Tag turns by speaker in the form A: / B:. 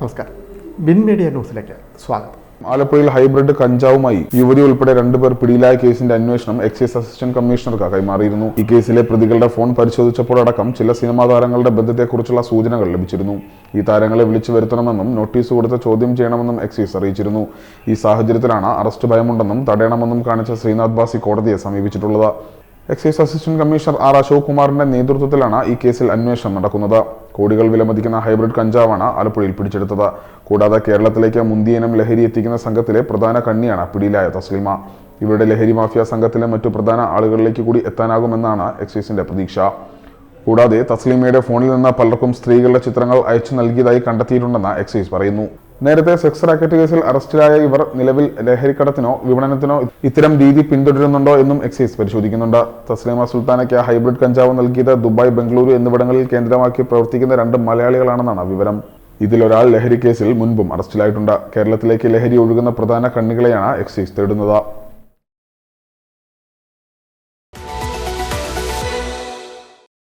A: നമസ്കാരം. Bin media ന്യൂസിലേക്ക് സ്വാഗതം.
B: ആലപ്പുഴയിൽ ഹൈബ്രിഡ് കഞ്ചാവുമായി യുവതി ഉൾപ്പെടെ രണ്ടുപേർ പിടിയിലായ കേസിന്റെ അന്വേഷണം എക്സൈസ് അസിസ്റ്റന്റ് കമ്മീഷണർക്ക് കൈമാറിയിരുന്നു. ഈ കേസിലെ പ്രതികളുടെ ഫോൺ പരിശോധിച്ചപ്പോഴടക്കം ചില സിനിമാ താരങ്ങളുടെ ബന്ധത്തെക്കുറിച്ചുള്ള സൂചനകൾ ലഭിച്ചിരുന്നു. ഈ താരങ്ങളെ വിളിച്ചു വരുത്തണമെന്നും നോട്ടീസ് കൊടുത്ത് ചോദ്യം ചെയ്യണമെന്നും എക്സൈസ് അറിയിച്ചിരുന്നു. ഈ സാഹചര്യത്തിലാണ് അറസ്റ്റ് ഭയമുണ്ടെന്നും തടയണമെന്നും കാണിച്ച ശ്രീനാഥ് ബാസി കോടതിയെ സമീപിച്ചിട്ടുള്ളത്. Excise assistant commissioner R Ashok കുമാറിന്റെ നേതൃത്വത്തിലാണ് ഈ കേസിൽ അന്വേഷണം നടക്കുന്നത്. കോടികൾ വിലമതിക്കുന്ന ഹൈബ്രിഡ് കഞ്ചാവാണ് ആലപ്പുഴയിൽ പിടിച്ചെടുത്തത്. കൂടാതെ കേരളത്തിലേക്ക് മുന്തിയനം ലഹരി എത്തിക്കുന്ന സംഘത്തിലെ പ്രധാന കണ്ണിയാണ് പിടിയിലായ തസ്ലിമ ഇവരുടെ ലഹരി മാഫിയ സംഘത്തിലെ മറ്റു പ്രധാന ആളുകളിലേക്ക് കൂടി എത്താനാകുമെന്നാണ് എക്സൈസിന്റെ പ്രതീക്ഷ. കൂടാതെ തസ്ലീമയുടെ ഫോണിൽ നിന്ന് പലർക്കും സ്ത്രീകളുടെ ചിത്രങ്ങൾ അയച്ചു നൽകിയതായി കണ്ടെത്തിയിട്ടുണ്ടെന്ന് എക്സൈസ് പറയുന്നു. നേരത്തെ സെക്സ് റാക്കറ്റ് കേസിൽ അറസ്റ്റിലായ ഇവർ നിലവിൽ ലഹരിക്കടത്തിനോ വിപണനത്തിനോ ഇത്തരം രീതി പിന്തുടരുന്നുണ്ടോ എന്നും എക്സൈസ് പരിശോധിക്കുന്നുണ്ട്. തസ്ലീമ സുൽത്താനയ്ക്ക് ഹൈബ്രിഡ് കഞ്ചാവ് നൽകിയത് ദുബായ് ബംഗളൂരു എന്നിവിടങ്ങളിൽ കേന്ദ്രമാക്കി പ്രവർത്തിക്കുന്ന രണ്ട് മലയാളികളാണെന്നാണ് വിവരം. ഇതിലൊരാൾ ലഹരി കേസിൽ മുൻപും അറസ്റ്റിലായിട്ടുണ്ട്. കേരളത്തിലേക്ക് ലഹരി ഒഴുകുന്ന പ്രധാന കണ്ണികളെയാണ് എക്സൈസ് തേടുന്നത്.